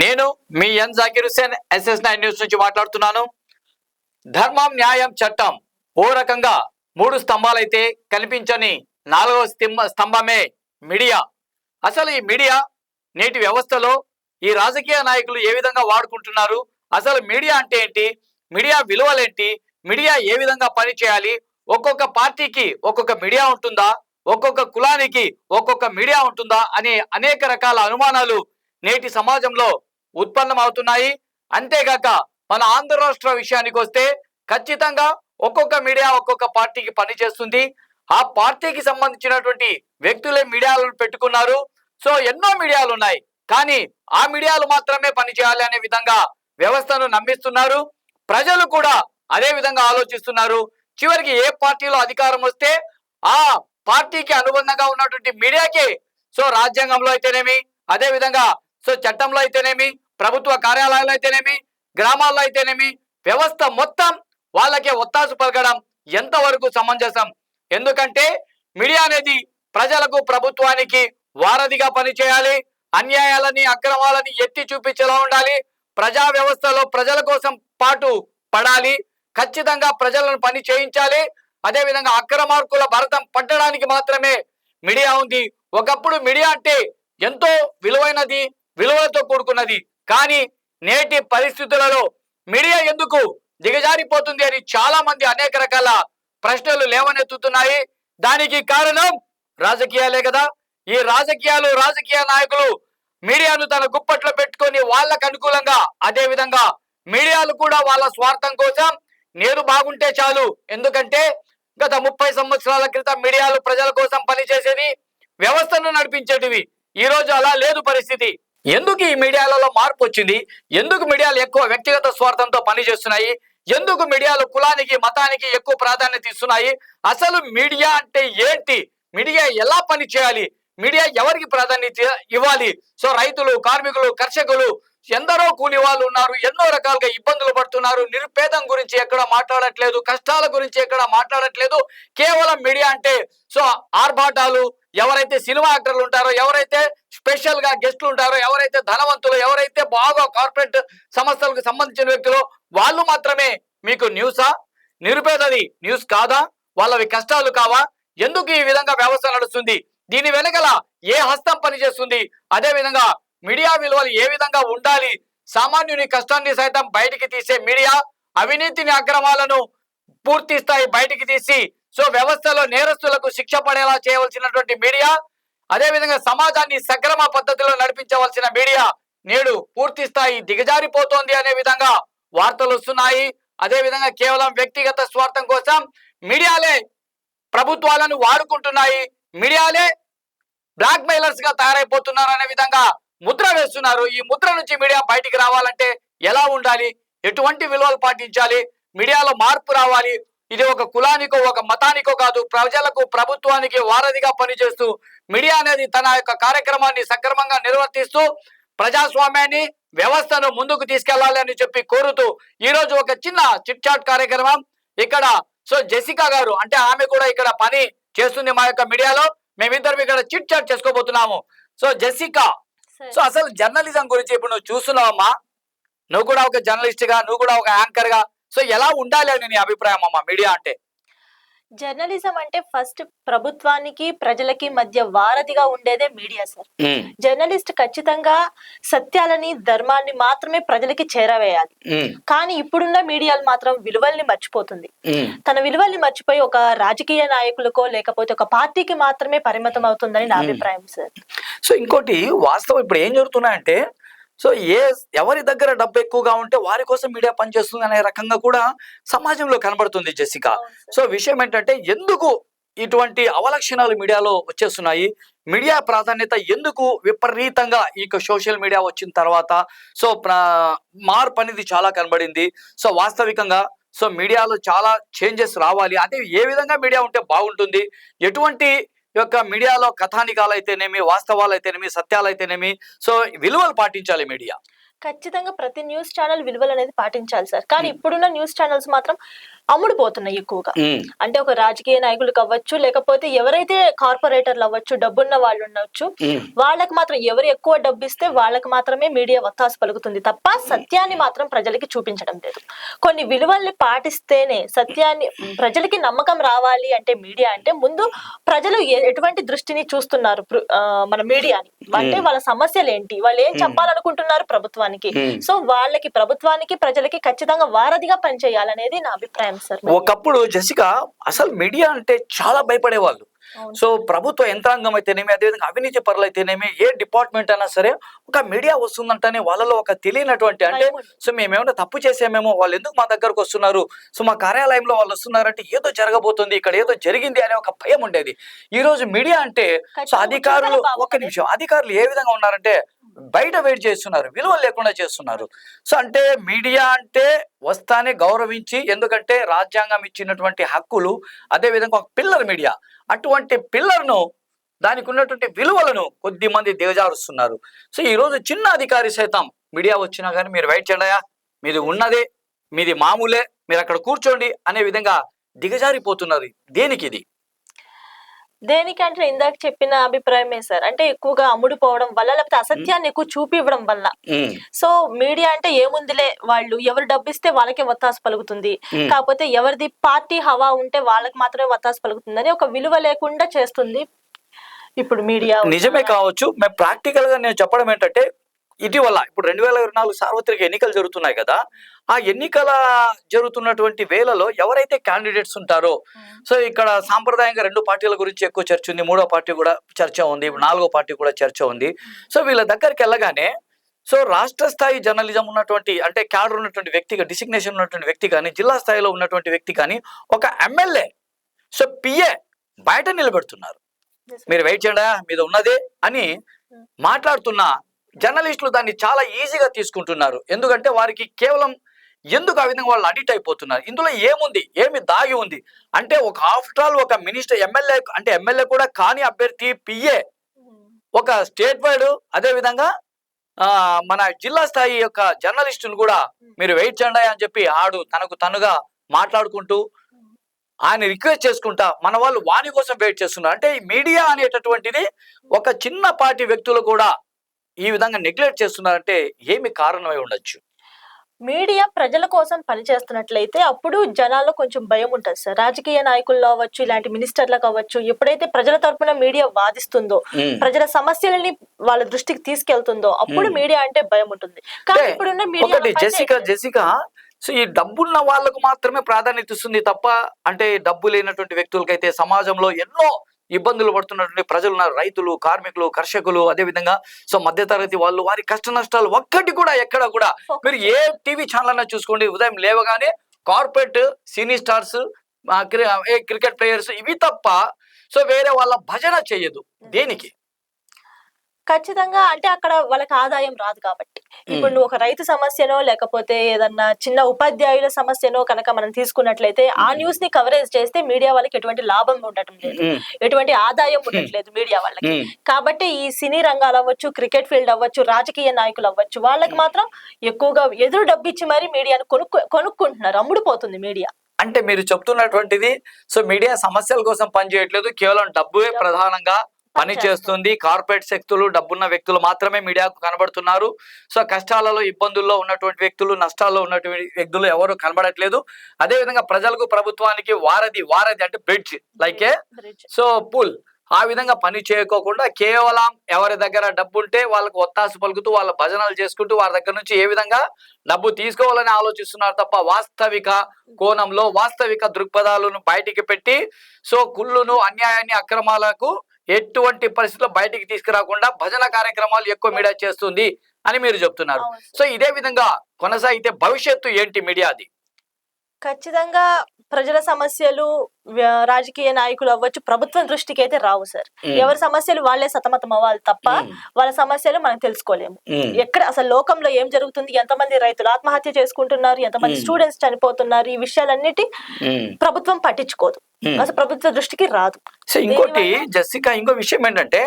నేను మీ N Zakir Hussain S S nine news నుంచి మాట్లాడుతున్నాను. ధర్మం న్యాయం చట్టం ఓ రకంగా మూడు స్తంభాలైతే కనిపించని నాలుగవ స్తంభ స్తంభమే మీడియా. అసలు ఈ మీడియా నేటి వ్యవస్థలో ఈ రాజకీయ నాయకులు ఏ విధంగా వాడుకుంటున్నారు? అసలు మీడియా అంటే ఏంటి? మీడియా విలువలేంటి? మీడియా ఏ విధంగా పనిచేయాలి ఒక్కొక్క పార్టీకి ఒక్కొక్క మీడియా ఉంటుందా? ఒక్కొక్క కులానికి ఒక్కొక్క మీడియా ఉంటుందా? అనే అనేక రకాల అనుమానాలు నేటి సమాజంలో ఉత్పన్నమవుతున్నాయి. అంతేగాక మన ఆంధ్ర రాష్ట్ర విషయానికి వస్తే ఖచ్చితంగా ఒక్కొక్క మీడియా ఒక్కొక్క పార్టీకి పనిచేస్తుంది. ఆ పార్టీకి సంబంధించినటువంటి వ్యక్తులే మీడియాలను పెట్టుకున్నారు. సో ఎన్నో మీడియాలు ఉన్నాయి కానీ ఆ మీడియాలు మాత్రమే పనిచేయాలి అనే విధంగా వ్యవస్థను నమ్మిస్తున్నారు. ప్రజలు కూడా అదే విధంగా ఆలోచిస్తున్నారు. చివరికి ఏ పార్టీలో అధికారం వస్తే ఆ పార్టీకి అనుబంధంగా ఉన్నటువంటి మీడియాకి. సో రాజ్యాంగంలో అయితేనేమి అదే విధంగా సో చట్టంలో అయితేనేమి ప్రభుత్వ కార్యాలయాల్లో అయితేనేమి గ్రామాల్లో అయితేనేమి వ్యవస్థ మొత్తం వాళ్ళకే ఒత్తాసు పలకడం ఎంతవరకు సమంజసం? ఎందుకంటే మీడియా అనేది ప్రజలకు ప్రభుత్వానికి వారధిగా పనిచేయాలి అన్యాయాలని అక్రమాలని ఎత్తి చూపించేలా ఉండాలి ప్రజా వ్యవస్థలో ప్రజల కోసం పాటు పడాలి ఖచ్చితంగా ప్రజలను పని చేయించాలి అదేవిధంగా అక్రమార్కుల భరతం పట్టడానికి మాత్రమే మీడియా ఉంది. ఒకప్పుడు మీడియా అంటే ఎంతో విలువైనది విలువలతో కూడుకున్నది. కానీ నేటి పరిస్థితులలో మీడియా ఎందుకు దిగజారిపోతుంది అని చాలా మంది అనేక రకాల ప్రశ్నలు లేవనెత్తుతున్నాయి. దానికి కారణం రాజకీయాలే కదా. ఈ రాజకీయాలు రాజకీయ నాయకులు మీడియాను తన గుప్పట్లో పెట్టుకొని వాళ్ళకు అనుకూలంగా అదే విధంగా మీడియాలు కూడా వాళ్ళ స్వార్థం కోసం నేను బాగుంటే చాలు. ఎందుకంటే గత ముప్పై సంవత్సరాల క్రితం మీడియాలు ప్రజల కోసం పనిచేసేది వ్యవస్థను నడిపించేటివి. ఈ రోజు అలా లేదు పరిస్థితి. ఎందుకు ఈ మీడియాలలో మార్పు వచ్చింది? ఎందుకు మీడియాలు ఎక్కువ వ్యక్తిగత స్వార్థంతో పనిచేస్తున్నాయి? ఎందుకు మీడియాలు కులానికి మతానికి ఎక్కువ ప్రాధాన్యత ఇస్తున్నాయి? అసలు మీడియా అంటే ఏంటి? మీడియా ఎలా పని చేయాలి మీడియా ఎవరికి ప్రాధాన్యత ఇవ్వాలి? సో రైతులు కార్మికులు కర్షకులు ఎందరో కూలి వాళ్ళు ఉన్నారు ఎన్నో రకాలుగా ఇబ్బందులు పడుతున్నారు. నిరుపేదం గురించి ఎక్కడ మాట్లాడట్లేదు కష్టాల గురించి ఎక్కడ మాట్లాడట్లేదు. కేవలం మీడియా అంటే సో ఆర్భాటాలు ఎవరైతే సినిమా యాక్టర్లు ఉంటారో ఎవరైతే స్పెషల్గా గెస్ట్లు ఉంటారో ఎవరైతే ధనవంతులు ఎవరైతే బాగా కార్పొరేట్ సంస్థలకు సంబంధించిన వ్యక్తులు వాళ్ళు మాత్రమే మీకు న్యూసా నిరుపేదది న్యూస్ కాదా? వాళ్ళవి కష్టాలు కావా? ఎందుకు ఈ విధంగా వ్యవస్థ నడుస్తుంది? దీని వెనకల ఏ హస్తం పనిచేస్తుంది? అదే విధంగా మీడియా విలువలు ఏ విధంగా ఉండాలి? సామాన్యుని కష్టాన్ని సైతం బయటికి తీసే మీడియా అవినీతిని అక్రమాలను పూర్తి స్థాయి బయటికి తీసి సో వ్యవస్థలో నేరస్తులకు శిక్ష పడేలా చేయవలసినటువంటి మీడియా అదేవిధంగా సమాజాన్ని సక్రమ పద్ధతిలో నడిపించవలసిన మీడియా నేడు పూర్తి స్థాయి దిగజారిపోతోంది అనే విధంగా వార్తలు వస్తున్నాయి. అదేవిధంగా కేవలం వ్యక్తిగత స్వార్థం కోసం మీడియాలే ప్రభుత్వాలను వాడుకుంటున్నాయి. మీడియాలే బ్లాక్ మెయిలర్స్గా తయారైపోతున్నారు అనే విధంగా ముద్ర వేస్తున్నారు. ఈ ముద్ర నుంచి మీడియా బయటికి రావాలంటే ఎలా ఉండాలి? ఎటువంటి విలువలు పాటించాలి? మీడియాలో మార్పు రావాలి. ఇది ఒక కులానికో ఒక మతానికో కాదు. ప్రజలకు ప్రభుత్వానికి వారధిగా పనిచేస్తూ మీడియా అనేది తన యొక్క కార్యక్రమాన్ని సక్రమంగా నిర్వర్తిస్తూ ప్రజాస్వామ్యాన్ని వ్యవస్థను ముందుకు తీసుకెళ్ళాలి అని చెప్పి కోరుతూ ఈ రోజు ఒక చిన్న చిట్ చాట్ కార్యక్రమం ఇక్కడ. సో జెసికా గారు అంటే ఆమె కూడా ఇక్కడ పని చేస్తుంది మా యొక్క మీడియాలో. మేమిద్దరం ఇక్కడ చిట్ చాట్ చేసుకోబోతున్నాము. సో జెసికా సో అసలు జర్నలిజం గురించి ఇప్పుడు నువ్వు చూస్తున్నావమ్మా? నువ్వు కూడా ఒక జర్నలిస్ట్గా నువ్వు కూడా ఒక యాంకర్గా సో ఎలా ఉండాలి అని నీ అభిప్రాయం అమ్మా మీడియా అంటే? జర్నలిజం అంటే ఫస్ట్ ప్రభుత్వానికి ప్రజలకి మధ్య వారధిగా ఉండేదే మీడియా సార్. జర్నలిస్ట్ ఖచ్చితంగా సత్యాలని ధర్మాన్ని మాత్రమే ప్రజలకి చేరవేయాలి. కానీ ఇప్పుడున్న మీడియాలు మాత్రం విలువల్ని మర్చిపోతుంది. తన విలువల్ని మర్చిపోయి ఒక రాజకీయ నాయకులకో లేకపోతే ఒక పార్టీకి మాత్రమే పరిమితం అవుతుందని నా. అభిప్రాయం సార్. సో ఇంకోటి వాస్తవం ఇప్పుడు ఏం జరుగుతున్నాయంటే సో ఏ ఎవరి దగ్గర డబ్బు ఎక్కువగా ఉంటే వారి కోసం మీడియా పనిచేస్తుంది అనే రకంగా కూడా సమాజంలో కనబడుతుంది జెసికా సో విషయం ఏంటంటే ఎందుకు ఇటువంటి అవలక్షణాలు మీడియాలో వచ్చేస్తున్నాయి? మీడియా ప్రాధాన్యత ఎందుకు విపరీతంగా ఈ సోషల్ మీడియా వచ్చిన తర్వాత సో మార్పు అనేది చాలా కనబడింది. సో వాస్తవికంగా సో మీడియాలో చాలా చేంజెస్ రావాలి. అంటే ఏ విధంగా మీడియా ఉంటే బాగుంటుంది? ఎటువంటి యొక్క మీడియాలో కథానికాలు అయితేనేమి వాస్తవాలు అయితేనేమి సత్యాలు అయితేనేమి సో విలువలు పాటించాలి మీడియా. ఖచ్చితంగా ప్రతి న్యూస్ ఛానల్ విలువలు అనేది పాటించాలి సార్. కానీ ఇప్పుడున్న న్యూస్ ఛానల్స్ మాత్రం అమ్ముడుపోతున్నాయి ఎక్కువగా. అంటే ఒక రాజకీయ నాయకులు కావచ్చు లేకపోతే ఎవరైతే కార్పొరేటర్లు అవ్వచ్చు డబ్బున్న వాళ్ళు ఉండొచ్చు ఉమ్. వాళ్ళకి మాత్రం ఎవరు ఎక్కువ డబ్బు ఇస్తే వాళ్ళకి మాత్రమే మీడియా వత్తాసు పలుకుతుంది తప్ప సత్యాన్ని మాత్రం ప్రజలకి చూపించడం లేదు. కొన్ని విలువల్ని పాటిస్తేనే సత్యాన్ని ప్రజలకి నమ్మకం రావాలి అంటే మీడియా అంటే ముందు ప్రజలు ఎటువంటి దృష్టిని చూస్తున్నారు మన మీడియాని? అంటే వాళ్ళ సమస్యలు ఏంటి వాళ్ళు ఏం చెప్పాలనుకుంటున్నారు ప్రభుత్వానికి. సో వాళ్ళకి ప్రభుత్వానికి ప్రజలకి ఖచ్చితంగా వారధిగా పనిచేయాలనేది నా అభిప్రాయం. ఒకప్పుడు జసిక అసలు మీడియా అంటే చాలా భయపడేవాళ్ళు. సో ప్రభుత్వ యంత్రాంగం అయితేనేమి అదేవిధంగా అవినీతి పరులు అయితేనేమి ఏ డిపార్ట్మెంట్ అయినా సరే ఒక మీడియా వస్తుందంటేనే వాళ్ళలో ఒక తెలియనటువంటి అంటే. సో మేమేమైనా తప్పు చేసామేమో వాళ్ళు ఎందుకు మా దగ్గరకు వస్తున్నారు? సో మా కార్యాలయంలో వాళ్ళు వస్తున్నారంటే ఏదో జరగబోతుంది ఇక్కడ ఏదో జరిగింది అనే ఒక భయం ఉండేది. ఈ రోజు మీడియా అంటే సో అధికారులు ఒక్క నిమిషం అధికారులు ఏ విధంగా ఉన్నారంటే బయట వెయిట్ చేస్తున్నారు విలువ లేకుండా చేస్తున్నారు. సో అంటే మీడియా అంటే వస్తానే గౌరవించి ఎందుకంటే రాజ్యాంగం ఇచ్చినటువంటి హక్కులు అదే విధంగా ఒక పిల్లర్ మీడియా. అటువంటి పిల్లర్ను దానికి ఉన్నటువంటి విలువలను కొద్ది మంది దిగజారుస్తున్నారు. సో ఈ రోజు చిన్న అధికారి సైతం మీడియా వచ్చినా కానీ మీరు వెయిట్ చేయడయా మీది ఉన్నదే మీది మామూలే మీరు అక్కడ కూర్చోండి అనే విధంగా దిగజారిపోతున్నది దేనికి ఇది? దేనికంటే ఇందాక చెప్పిన అభిప్రాయమే సార్. అంటే ఎక్కువగా అమ్ముడుపోవడం వల్ల లేకపోతే అసత్యాన్ని ఎక్కువ చూపివ్వడం వల్ల. సో మీడియా అంటే ఏముందిలే వాళ్ళు? ఎవరు డబ్బు ఇస్తే వాళ్ళకే వత్తాసు పలుకుతుంది. కాకపోతే ఎవరిది పార్టీ హవా ఉంటే వాళ్ళకి మాత్రమే వత్తాసు పలుకుతుందని ఒక విలువ లేకుండా చేస్తుంది ఇప్పుడు మీడియా. నిజమే కావచ్చు. మేము ప్రాక్టికల్గా నేను చెప్పడం ఏంటంటే ఇటీవల ఇప్పుడు రెండు వేల ఇరవై నాలుగు సార్వత్రిక ఎన్నికలు జరుగుతున్నాయి కదా ఆ ఎన్నికల జరుగుతున్నటువంటి వేళలో ఎవరైతే క్యాండిడేట్స్ ఉంటారో సో ఇక్కడ సాంప్రదాయంగా రెండు పార్టీల గురించి ఎక్కువ చర్చ ఉంది మూడో పార్టీ కూడా చర్చ ఉంది నాలుగో పార్టీ కూడా చర్చ ఉంది. సో వీళ్ళ దగ్గరికి వెళ్ళగానే సో రాష్ట్ర స్థాయి జర్నలిజం ఉన్నటువంటి అంటే క్యాడర్ ఉన్నటువంటి వ్యక్తి డిసిగ్నేషన్ ఉన్నటువంటి వ్యక్తి కానీ జిల్లా స్థాయిలో ఉన్నటువంటి వ్యక్తి కానీ ఒక ఎమ్మెల్యే సో పిఏ బయట నిలబెడుతున్నారు. మీరు వెయిట్ చేయండి మీద ఉన్నదే అని మాట్లాడుతున్న జర్నలిస్టులు దాన్ని చాలా ఈజీగా తీసుకుంటున్నారు. ఎందుకంటే వారికి కేవలం ఎందుకు ఆ విధంగా వాళ్ళు అడిక్ట్ అయిపోతున్నారు? ఇందులో ఏముంది? ఏమి దాగి ఉంది? అంటే ఒక ఆఫ్టర్ ఆల్ ఒక మినిస్టర్ ఎమ్మెల్యే అంటే ఎమ్మెల్యే కూడా కాని అభ్యర్థి పిఏ ఒక స్టేట్ వైడ్ అదే విధంగా ఆ, మన జిల్లా స్థాయి యొక్క జర్నలిస్టులు కూడా మీరు వెయిట్ చేయండి అని చెప్పి ఆడు తనకు తనుగా మాట్లాడుకుంటూ ఆయన రిక్వెస్ట్ చేసుకుంటా మన వాళ్ళు వాని కోసం వెయిట్ చేస్తున్నారు. అంటే ఈ మీడియా అనేటటువంటిది ఒక చిన్న పార్టీ వ్యక్తులు కూడా ఈ విధంగా నెగ్లెక్ట్ చేస్తున్నారంటే ఏమి కారణమై ఉండొచ్చు మీడియా ప్రజల కోసం పనిచేస్తున్నట్లయితే అప్పుడు జనాల్లో కొంచెం భయం ఉంటుంది సార్ రాజకీయ నాయకుల్లో అవ్వచ్చు ఇలాంటి మినిస్టర్లకు అవ్వచ్చు ఎప్పుడైతే ప్రజల తరపున మీడియా వాదిస్తుందో. ప్రజల సమస్యలని వాళ్ళ దృష్టికి తీసుకెళ్తుందో అప్పుడు. మీడియా అంటే భయం ఉంటుంది కానీ ఇప్పుడున్న మీడియా జెసిక జెసిక సో ఈ డబ్బున్న వాళ్ళకు మాత్రమే ప్రాధాన్యత ఇస్తుంది తప్ప అంటే డబ్బు లేనటువంటి వ్యక్తులకైతే సమాజంలో ఎన్నో ఇబ్బందులు పడుతున్నటువంటి ప్రజలు ఉన్నారు. రైతులు కార్మికులు కర్షకులు అదే విధంగా సో మధ్యతరగతి వాళ్ళు వారి కష్ట నష్టాలు ఒక్కటి కూడా ఎక్కడ కూడా మీరు ఏ టీవీ ఛానల్ అన్నా చూసుకోండి. ఉదయం లేవగానే corporate cine stars cricket players ఇవి తప్ప సో వేరే వాళ్ళ భజన చేయదు దేనికి? ఖచ్చితంగా అంటే అక్కడ వాళ్ళకి ఆదాయం రాదు కాబట్టి. ఇప్పుడు నువ్వు ఒక రైతు సమస్యనో లేకపోతే ఏదన్నా చిన్న ఉపాధ్యాయుల సమస్యనో కనుక మనం తీసుకున్నట్లయితే ఆ న్యూస్ని కవరేజ్ చేస్తే మీడియా వాళ్ళకి ఎటువంటి లాభం ఉండటం లేదు. ఎటువంటి ఆదాయం ఉండట్లేదు మీడియా వాళ్ళకి. కాబట్టి ఈ సినీ రంగాలు అవ్వచ్చు క్రికెట్ ఫీల్డ్ అవ్వచ్చు రాజకీయ నాయకులు అవ్వచ్చు వాళ్ళకి మాత్రం ఎక్కువగా ఎదురు డబ్బు ఇచ్చి మరి మీడియాను కొనుక్కు కొనుక్కుంటున్నారు. అమ్ముడుపోతుంది మీడియా. అంటే మీరు చెప్తున్నటువంటిది సో మీడియా సమస్యల కోసం పనిచేయట్లేదు కేవలం డబ్బే ప్రధానంగా పని చేస్తుంది. కార్పొరేట్ శక్తులు డబ్బున్న వ్యక్తులు మాత్రమే మీడియాకు కనబడుతున్నారు. సో కష్టాలలో ఇబ్బందుల్లో ఉన్నటువంటి వ్యక్తులు నష్టాల్లో ఉన్నటువంటి వ్యక్తులు ఎవరు కనబడట్లేదు. అదే విధంగా ప్రజలకు ప్రభుత్వానికి వారధి వారధి అంటే బ్రిడ్జ్ లైక్ ఏ సో పుల్. ఆ విధంగా పని చేయకోకుండా కేవలం ఎవరి దగ్గర డబ్బు ఉంటే వాళ్ళకు ఒత్తాసు పలుకుతూ వాళ్ళ భజనలు చేసుకుంటూ వారి దగ్గర నుంచి ఏ విధంగా డబ్బు తీసుకోవాలని ఆలోచిస్తున్నారు తప్ప వాస్తవిక కోణంలో వాస్తవిక దృక్పథాలను బయటికి పెట్టి సో కుళ్ళును అన్యాయాన్ని అక్రమాలకు ఎటువంటి పరిస్థితుల్లో బయటికి తీసుకురాకుండా భజన కార్యక్రమాలు ఎక్కువ మీడియా చేస్తుంది అని మీరు చెప్తున్నారు. సో ఇదే విధంగా కొనసాగితే భవిష్యత్తు ఏంటి మీడియాది ఖచ్చితంగా ప్రజల సమస్యలు రాజకీయ నాయకులు అవ్వచ్చు ప్రభుత్వం దృష్టికి అయితే రావు సార్. ఎవరి సమస్యలు వాళ్ళే సతమతం అవ్వాలి తప్ప. వాళ్ళ సమస్యలు మనం తెలుసుకోలేము. ఎక్కడ అసలు లోకంలో ఏం జరుగుతుంది ఎంతమంది రైతులు ఆత్మహత్య చేసుకుంటున్నారు ఎంతమంది. స్టూడెంట్స్ చనిపోతున్నారు ఈ విషయాలన్నిటి. ప్రభుత్వం పట్టించుకోదు. అసలు ప్రభుత్వ దృష్టికి రాదు సో ఇంకోటి జస్సిక ఇంకో విషయం ఏంటంటే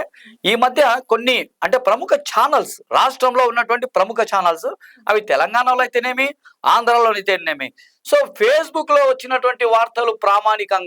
ఈ మధ్య కొన్ని అంటే ప్రముఖ ఛానల్స్ రాష్ట్రంలో ఉన్నటువంటి ప్రముఖ ఛానల్స్ అవి తెలంగాణలో అయితేనేమి ఆంధ్రాలో అయితేనేమి సో ఫేస్బుక్లో వచ్చినటువంటి వార్తలు ప్రామాణికంగా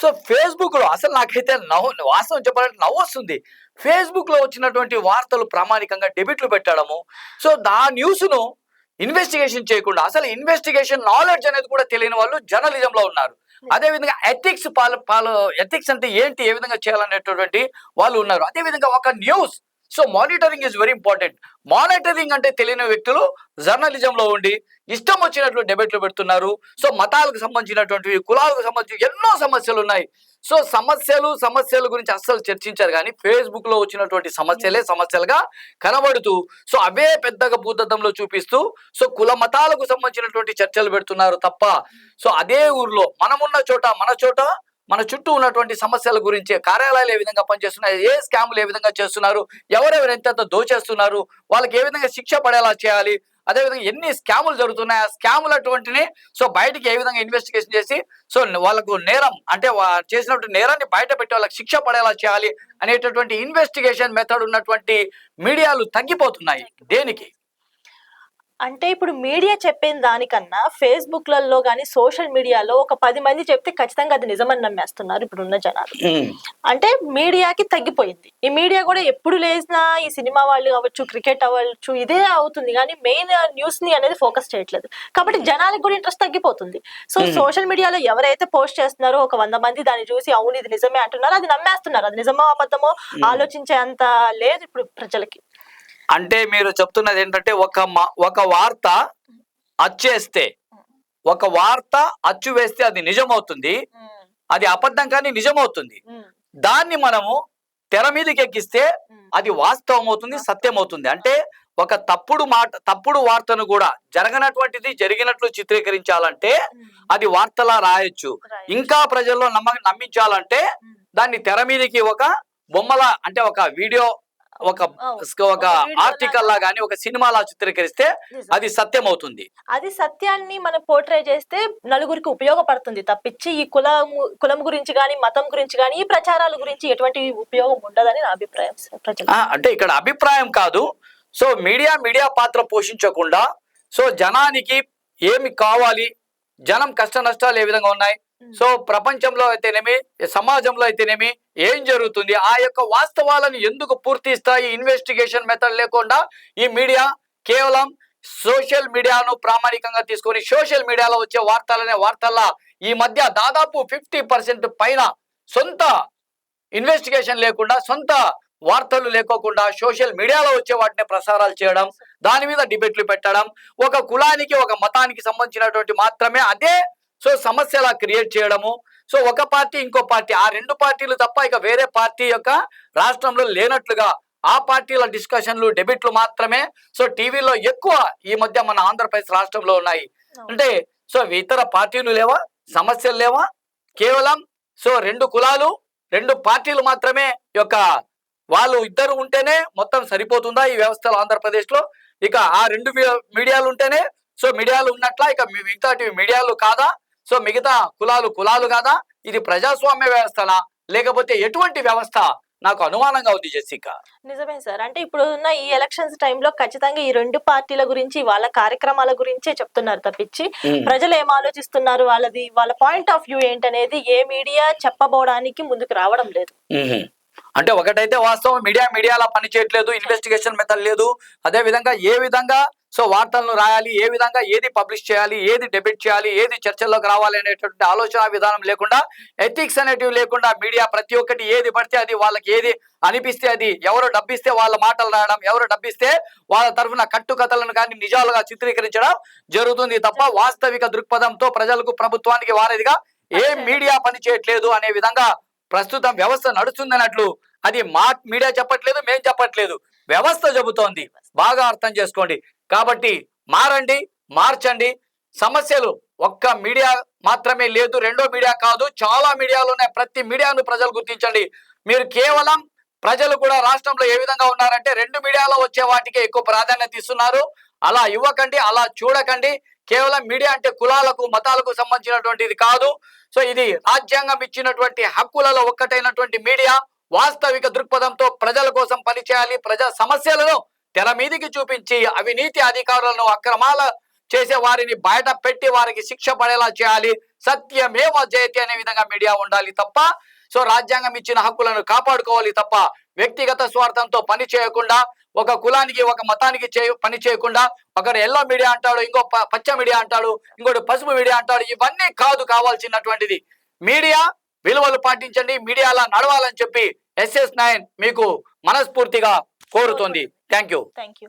సో ఫేస్బుక్లో అసలు నాకైతే నవ్వు వాస్తవం చెప్పాలంటే నవ్వు వస్తుంది. ఫేస్బుక్లో వచ్చినటువంటి వార్తలు ప్రామాణికంగా డెబిట్లు పెట్టడము సో దా న్యూస్ను ఇన్వెస్టిగేషన్ చేయకుండా అసలు ఇన్వెస్టిగేషన్ నాలెడ్జ్ అనేది కూడా తెలియని వాళ్ళు జర్నలిజం లో ఉన్నారు. అదే విధంగా ఎథిక్స్ పాలు పాలు ఎథిక్స్ అంటే ఏంటి ఏ విధంగా చేయాలనేటటువంటి వాళ్ళు ఉన్నారు. అదే విధంగా ఒక news so monitoring is very important monitoring అంటే తెలియని వ్యక్తులు జర్నలిజం లో ఉండి ఇష్టం వచ్చినట్లు డెబేట్లు పెడుతున్నారు. సో మతాలకు సంబంధించినటువంటివి కులాలకు సంబంధించి ఎన్నో సమస్యలు ఉన్నాయి. సో సమస్యలు సమస్యల గురించి అస్సలు చర్చించారు కానీ ఫేస్బుక్లో వచ్చినటువంటి సమస్యలే సమస్యలుగా కనబడుతూ సో అవే పెద్దగా భూతద్దంలో చూపిస్తూ సో కుల మతాలకు సంబంధించినటువంటి చర్చలు పెడుతున్నారు తప్ప. సో అదే ఊర్లో మనమున్న చోట మన చోట మన చుట్టూ ఉన్నటువంటి సమస్యల గురించి కార్యాలయాలు ఏ విధంగా పనిచేస్తున్నాయి ఏ స్కాములు ఏ విధంగా చేస్తున్నారు ఎవరెవరు ఎంతెంత దోచేస్తున్నారు వాళ్ళకి ఏ విధంగా శిక్ష పడేలా చేయాలి అదేవిధంగా ఎన్ని స్కాములు జరుగుతున్నాయి ఆ స్కాములు అటువంటిని సో బయటికి ఏ విధంగా ఇన్వెస్టిగేషన్ చేసి సో వాళ్ళకు నేరం అంటే చేసినటువంటి నేరాన్ని బయట పెట్టి వాళ్ళకి శిక్ష పడేలా చేయాలి అనేటటువంటి ఇన్వెస్టిగేషన్ మెథడ్ ఉన్నటువంటి మీడియాలు తగ్గిపోతున్నాయి దేనికి? అంటే ఇప్పుడు మీడియా చెప్పిన దానికన్నా ఫేస్బుక్లలో కానీ సోషల్ మీడియాలో ఒక పది మంది చెప్తే ఖచ్చితంగా అది నిజమని నమ్మేస్తున్నారు ఇప్పుడున్న జనాలు. అంటే మీడియాకి తగ్గిపోయింది. ఈ మీడియా కూడా ఎప్పుడు లేచినా ఈ సినిమా వాళ్ళు అవ్వచ్చు క్రికెట్ అవ్వచ్చు ఇదే అవుతుంది. కానీ మెయిన్ న్యూస్ని అనేది ఫోకస్ చేయట్లేదు. కాబట్టి జనాలకు కూడా ఇంట్రెస్ట్ తగ్గిపోతుంది. సో. సోషల్ మీడియాలో ఎవరైతే పోస్ట్ చేస్తున్నారో ఒక వంద మంది దాన్ని చూసి అవును ఇది నిజమే అంటున్నారో అది నమ్మేస్తున్నారు. అది నిజమో అబద్ధమో ఆలోచించే అంత లేదు ఇప్పుడు ప్రజలకి. అంటే మీరు చెప్తున్నది ఏంటంటే ఒక మా- ఒక వార్త అచ్చేస్తే ఒక వార్త అచ్చు వేస్తే అది నిజమవుతుంది. అది అబద్ధం కానీ నిజమవుతుంది. దాన్ని మనము తెర మీదకి ఎక్కిస్తే అది వాస్తవం. అవుతుంది సత్యం అవుతుంది అంటే ఒక తప్పుడు మాట తప్పుడు వార్తను కూడా జరగనటువంటిది జరిగినట్లు చిత్రీకరించాలంటే అది వార్తలా రాయొచ్చు. ఇంకా ప్రజల్లో నమ్మ నమ్మించాలంటే దాన్ని తెర మీదకి ఒక బొమ్మల అంటే ఒక వీడియో ఒక. ఒక ఆర్టికల్ లా గానీ ఒక సినిమాలా చిత్రీకరిస్తే. అది సత్యం అవుతుంది అది సత్యాన్ని మనం పోర్ట్రే చేస్తే నలుగురికి ఉపయోగపడుతుంది. తప్పించి ఈ కులము కులం గురించి కానీ మతం గురించి కానీ ఈ ప్రచారాల గురించి ఎటువంటి ఉపయోగం ఉండదని నా అభిప్రాయం అంటే ఇక్కడ అభిప్రాయం కాదు. సో మీడియా మీడియా పాత్ర పోషించకుండా సో జనానికి ఏమి కావాలి? జనం కష్ట నష్టాలు ఏ విధంగా ఉన్నాయి? Hmm. సో ప్రపంచంలో అయితేనేమి సమాజంలో అయితేనేమి ఏం జరుగుతుంది? ఆ యొక్క వాస్తవాలను ఎందుకు పూర్తి స్థాయి ఇన్వెస్టిగేషన్ మెథడ్ లేకుండా ఈ మీడియా కేవలం సోషల్ మీడియాను ప్రామాణికంగా తీసుకొని సోషల్ మీడియాలో వచ్చే వార్తలనే వార్తల్లా ఈ మధ్య దాదాపు ఫిఫ్టీ పర్సెంట్ పైన సొంత ఇన్వెస్టిగేషన్ లేకుండా సొంత వార్తలు లేకోకుండా సోషల్ మీడియాలో వచ్చే వాటిని ప్రసారాలు చేయడం దాని మీద డిబేట్లు పెట్టడం ఒక కులానికి ఒక మతానికి సంబంధించినటువంటి మాత్రమే అదే సో సమస్యలా క్రియేట్ చేయడము. సో ఒక పార్టీ ఇంకో పార్టీ ఆ రెండు పార్టీలు తప్ప ఇక వేరే పార్టీ యొక్క రాష్ట్రంలో లేనట్లుగా ఆ పార్టీల డిస్కషన్లు డెబిట్లు మాత్రమే. సో టీవీలో ఎక్కువ ఈ మధ్య మన ఆంధ్రప్రదేశ్ రాష్ట్రంలో ఉన్నాయి. అంటే సో ఇతర పార్టీలు లేవా? సమస్యలు లేవా? కేవలం సో రెండు కులాలు రెండు పార్టీలు మాత్రమే యొక్క వాళ్ళు ఇద్దరు ఉంటేనే మొత్తం సరిపోతుందా ఈ వ్యవస్థలో ఆంధ్రప్రదేశ్లో ఇక ఆ రెండు మీడియాలు ఉంటేనే. సో మీడియాలు ఉన్నట్లా ఇక మీ- మిగతాటి మీడియాలు కాదా? సో మిగతా కులాలు కులాలు కాదా? ఇది ప్రజాస్వామ్య వ్యవస్థనా? లేకపోతే ఎటువంటి వ్యవస్థ? నాకు అనుమానంగా ఉంది జెస్సిక. నిజమే సార్. అంటే ఇప్పుడు ఉన్న ఈ ఎలక్షన్స్ టైంలో ఖచ్చితంగా ఈ రెండు పార్టీల గురించి వాళ్ళ కార్యక్రమాల గురించే చెప్తున్నారు తప్పించి ప్రజలు ఏం ఆలోచిస్తున్నారు? వాళ్ళది వాళ్ళ పాయింట్ ఆఫ్ వ్యూ ఏంటనేది ఏ మీడియా చెప్పబోవడానికి ముందుకు రావడం లేదు. అంటే ఒకటైతే వాస్తవం మీడియా మీడియాలా పని చేయట్లేదు ఇన్వెస్టిగేషన్ మెథడ్ లేదు. అదే విధంగా ఏ విధంగా సో వార్తలను రాయాలి ఏ విధంగా ఏది పబ్లిష్ చేయాలి ఏది డెబిట్ చేయాలి ఏది చర్చల్లోకి రావాలి అనేటువంటి ఆలోచన విధానం లేకుండా ఎథిక్స్ అనేటివి లేకుండా మీడియా ప్రతి ఒక్కటి ఏది పడితే అది వాళ్ళకి ఏది అనిపిస్తే అది ఎవరు డబ్బిస్తే వాళ్ళ మాటలు రాయడం ఎవరు డబ్బిస్తే వాళ్ళ తరఫున కట్టుకథలను కానీ నిజాలుగా చిత్రీకరించడం జరుగుతుంది తప్ప వాస్తవిక దృక్పథంతో ప్రజలకు ప్రభుత్వానికి వారేదిగా ఏ మీడియా పనిచేయట్లేదు అనే విధంగా ప్రస్తుతం వ్యవస్థ నడుస్తుందన్నట్లు అది మా మీడియా చెప్పట్లేదు మేం చెప్పట్లేదు. వ్యవస్థ చెబుతోంది. బాగా అర్థం చేసుకోండి. కాబట్టి మారండి మార్చండి. సమస్యలు ఒక్క మీడియా మాత్రమే లేదు రెండో మీడియా కాదు చాలా మీడియాలు ఉన్నాయి. ప్రతి మీడియాను ప్రజలు గుర్తించండి. మీరు కేవలం ప్రజలు కూడా రాష్ట్రంలో ఏ విధంగా ఉన్నారంటే రెండు మీడియాలో వచ్చే వాటికి ఎక్కువ ప్రాధాన్యత ఇస్తున్నారు. అలా ఇవ్వకండి అలా చూడకండి. కేవలం మీడియా అంటే కులాలకు మతాలకు సంబంధించినటువంటిది కాదు. సో ఇది రాజ్యాంగం ఇచ్చినటువంటి హక్కులలో ఒక్కటైనటువంటి మీడియా వాస్తవిక దృక్పథంతో ప్రజల కోసం పనిచేయాలి. ప్రజా సమస్యలను తెర మీదికి చూపించి అవినీతి అధికారులను అక్రమాల చేసే వారిని బయట పెట్టి వారికి శిక్ష పడేలా చేయాలి. సత్యమేవ జయతి అనే విధంగా మీడియా ఉండాలి తప్ప సో రాజ్యాంగం ఇచ్చిన హక్కులను కాపాడుకోవాలి తప్ప వ్యక్తిగత స్వార్థంతో పని చేయకుండా ఒక కులానికి ఒక మతానికి చే పని చేయకుండా ఒకరు ఎల్లో మీడియా అంటాడు ఇంకో ప- పచ్చ మీడియా అంటాడు ఇంకోటి పసుపు మీడియా అంటాడు ఇవన్నీ కాదు కావాల్సినటువంటిది. మీడియా విలువలు పాటించండి మీడియాలా నడవాలని చెప్పి ఎస్ఎస్ నైన్ మీకు మనస్ఫూర్తిగా కోరుతోంది. Thank you thank you